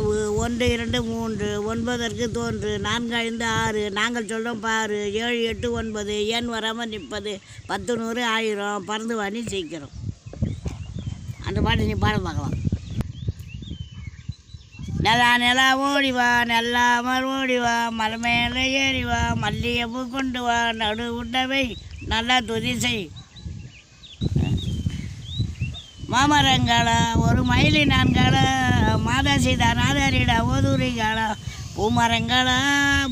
அளவு ஒன்று இரண்டு மூன்று ஒன்பதற்கு தோன்று நான்கு ஐந்து ஆறு நாங்கள் சொல்கிறோம் பாரு ஏழு எட்டு ஒன்பது ஏன் வராமல் நிற்பது பத்து நூறு ஆயிரம் பறந்து வாணி சீக்கிரம். அந்த பாட்டு நீ பாட பார்க்கலாம். நிலா நிலா ஓடி வா மறு ஓடிவா ஓடி வா மலை மேலே ஏறி வா மல்லிகைப்பூ கொண்டு வா நடு உண்டவை நல்லா துதி செய். மாமரங்களா ஒரு மயிலி நான்களா மாதா சீதா நாதாரிடா ஓதூரிகளா பூமரங்களா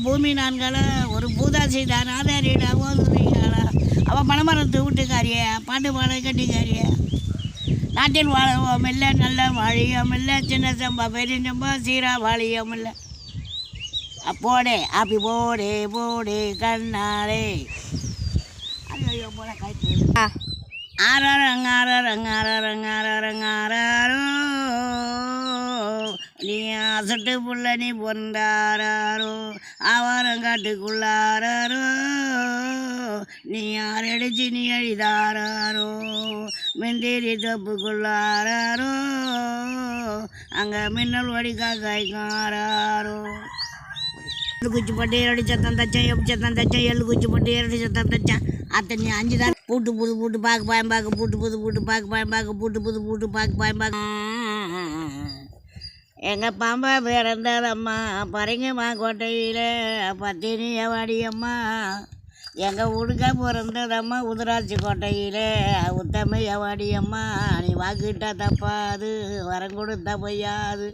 பூமி நான்களா ஒரு பூதா சீதா நாதாரிடா ஓதூரிகளா அவள் பணமரத்து வீட்டுக்காரிய பாட்டு பாட கட்டிக்காரிய. நாட்டில் வாழவும் இல்லை நல்ல வாழியும் இல்லை சின்ன சம்பா பெரிய சம்பா சீரா வாழியும் இல்லை. போடே அப்படி போடே போடே கண்ணாலே. ஐயோ போட காய்ச்சி ஆ. நீ அசட்டு புள்ள நீ பொந்தாரோ ஆவாரங்காட்டுக்குள்ளாரோ நீ யாரடிச்சு நீ அழிதாரோ மிந்திரி தப்புக்குள்ளாரோ அங்கே மின்னல் வடிக்கா காய்க்காரோ எள்ளு குச்சி போட்டு இரடி சத்தம் தச்சேன் எப்படி சத்தம் தச்சேன் எள்ளு குச்சி போட்டு இரடி சத்தம் தச்சேன் அத்தனை அஞ்சு தான் பூட்டு புது பூட்டு பாக்கு பாயம் பாக்கு பூட்டு புது பூட்டு பாக்கு பாயம் பாக்கு பூட்டு புது பூட்டு பாக்கு பாயம் பாக்கு எங்கள் பாம்பா பிறந்ததம்மா பரங்கம்மா கோட்டையில் பத்தினிய வாடியம்மா எங்கள் ஊடுக்க பிறந்ததம்மா உதராட்சி கோட்டையில் உத்தமைய வாடியம்மா நீ வாக்கிட்டா தப்பாது வரம் கொடுத்தா பொய்யாது.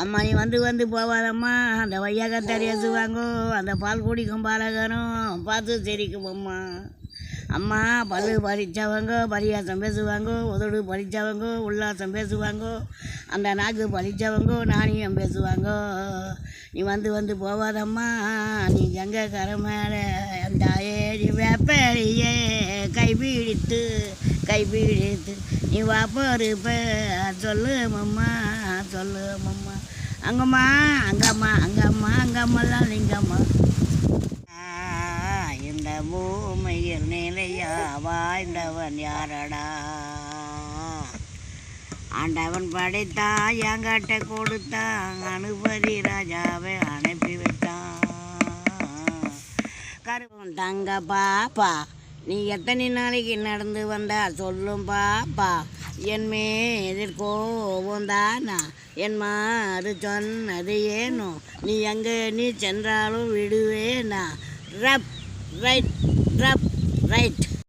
அம்மா நீ வந்து வந்து போவாதம்மா. அந்த வையாக தெரியாசுவாங்கோ அந்த பால் குடிக்கும் பாலகரும் பார்த்து சிரிக்கும் அம்மா அம்மா பல்லு பறிச்சவங்க பரியாசம் பேசுவாங்கோ உதடு பறித்தவங்க உல்லாசம் பேசுவாங்கோ அந்த நாக்கு பறித்தவங்க நாணயம் பேசுவாங்கோ. நீ வந்து வந்து போவாதம்மா. நீ கங்கை கரை மேலே அந்த ஏழு வேப்பரியே கைபிடித்து கை பிடித்து நீ வாப்பருப்ப சொல்லு மம்மா சொல்லு மம்மா அங்கம்மா அங்கம்மா அங்கம்மா அங்கம்மெல்லாம் லிங்கம்மா ஆ, இந்த பூமியில் நிலையா வாழ்ந்தவன் யாரடா? ஆண்டவன் படைத்தான் என்கிட்ட கொடுத்தான் அனுபதி ராஜாவை அனுப்பி வைத்தான் கருவம் தங்க பாப்பா நீ எத்தனை நாளைக்கு நடந்து வந்தா சொல்லும் பாப்பா என் மேதிர் கோபம் தானா? என் மாறு சொன்னது ஏனோ? நீ எங்கே நீ சென்றாலும் விடுவேனா? Rub right rub right.